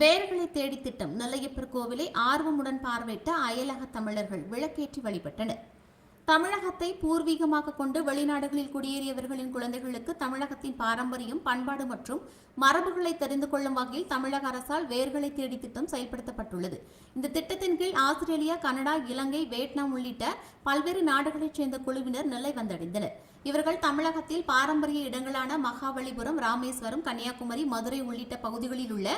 வேர்களை தேடி திட்டம் நெல்லையப்பர் கோவிலை ஆர்வமுடன் பார்வையிட்ட அயலக தமிழர்கள் விளக்கேற்றி வழிபட்டனர். தமிழகத்தை பூர்வீகமாக கொண்டு வெளிநாடுகளில் குடியேறியவர்களின் குழந்தைகளுக்கு தமிழகத்தின் பாரம்பரியம் பண்பாடு மற்றும் மரபுகளை தெரிந்து கொள்ளும் வகையில் தமிழக அரசால் வேர்களை தேடி திட்டம் செயல்படுத்தப்பட்டுள்ளது. இந்த திட்டத்தின் கீழ் ஆஸ்திரேலியா கனடா இலங்கை வியட்நாம் உள்ளிட்ட பல்வேறு நாடுகளைச் சேர்ந்த குழுவினர் நெல்லை வந்தடைந்தனர். இவர்கள் தமிழகத்தில் பாரம்பரிய இடங்களான மகாபலிபுரம் ராமேஸ்வரம் கன்னியாகுமரி மதுரை உள்ளிட்ட பகுதிகளில் உள்ள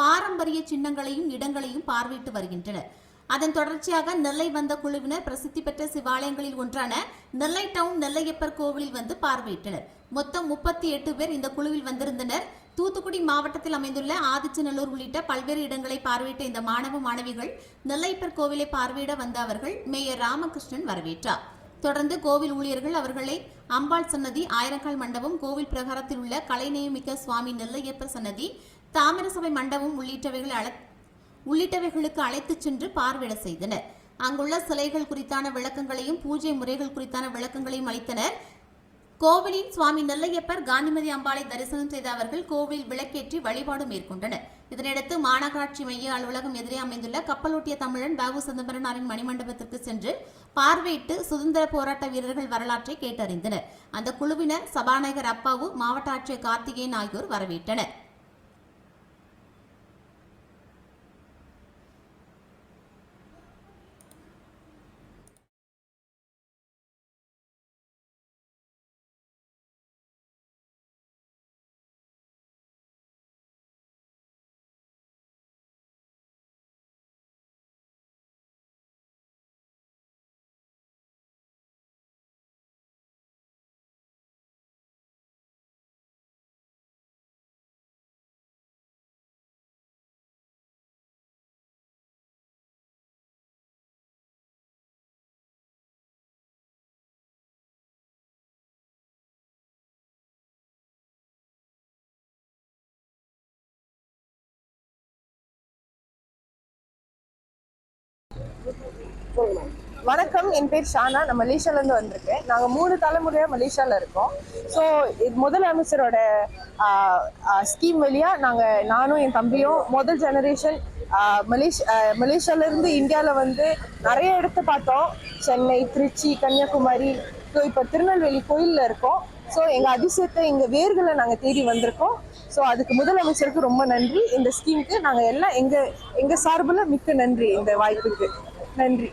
பாரம்பரிய சின்னங்களையும் இடங்களையும் பார்வையிட்டு வருகின்றனர். அதன் தொடர்ச்சியாக நெல்லை வந்த குழுவினர் பிரசித்தி பெற்ற சிவாலயங்களில் ஒன்றான நெல்லை டவுன் நெல்லையப்பர் கோவிலில் வந்து பார்வையிட்டனர். மொத்தம் முப்பத்தி எட்டு பேர் இந்த குழுவில் வந்திருந்தனர். தூத்துக்குடி மாவட்டத்தில் அமைந்துள்ள ஆதிச்சநல்லூர் உள்ளிட்ட பல்வேறு இடங்களை பார்வையிட்ட இந்த மாணவ மாணவிகள் நெல்லையப்பர் கோவிலை பார்வையிட வந்த அவர்கள் மேயர் ராமகிருஷ்ணன் வரவேற்றார். தொடர்ந்து கோவில் ஊழியர்கள் அவர்களை அம்பாள் சன்னதி ஆயிரக்கால் மண்டபம் கோவில் பிரகாரத்தில் உள்ள கலைநேயமிக்க சுவாமி நெல்லையப்பர் சன்னதி தாமிரசபை மண்டபம் உள்ளிட்டவைகளை அழ உள்ளிட்டவைகளுக்கு அழைத்துச் சென்று பார்வையிட செய்தனர். அங்குள்ள சிலைகள் குறித்தான விளக்கங்களையும் பூஜை முறைகள் குறித்தான விளக்கங்களையும் அளித்தனர் கோவிலின் சுவாமி நெல்லையப்பர் காந்திமதி அம்பாளை தரிசனம் செய்த அவர்கள் கோவிலில் விளக்கேற்றி வழிபாடு மேற்கொண்டனர். இதனையடுத்து மாநகராட்சி மைய அலுவலகம் எதிரே அமைந்துள்ள கப்பலோட்டிய தமிழன் பாபு சிதம்பரனாரின் மணிமண்டபத்திற்கு சென்று பார்வையிட்டு சுதந்திர போராட்ட வீரர்கள் வரலாற்றை கேட்டறிந்தனர். அந்த குழுவினர் சபாநாயகர் அப்பாவு மாவட்ட ஆட்சியர் கார்த்திகேயன் ஆகியோர் வரவேற்றனர். வணக்கம் என் பேர் ஷானா. நான் மலேசியாலேருந்து வந்திருக்கேன். நாங்கள் மூணு தலைமுறையாக மலேசியாவில் இருக்கோம். ஸோ இது முதலமைச்சரோட ஸ்கீம் வழியாக நாங்கள் நானும் என் தம்பியும் முதல் ஜெனரேஷன் மலேஷ் மலேசியாவிலேருந்து இந்தியாவில் வந்து நிறைய இடத்த பார்த்தோம். சென்னை திருச்சி கன்னியாகுமரி ஸோ இப்போ திருநெல்வேலி கோயிலில் இருக்கோம். ஸோ எங்கள் அதிசயத்தை எங்கள் வேர்களை நாங்கள் தேடி வந்திருக்கோம். ஸோ அதுக்கு முதலமைச்சருக்கு ரொம்ப நன்றி. இந்த ஸ்கீமுக்கு நாங்கள் எல்லாம் எங்கள் எங்கள் சார்பில் மிக்க நன்றி இந்த வாய்ப்புக்கு. நன்றி.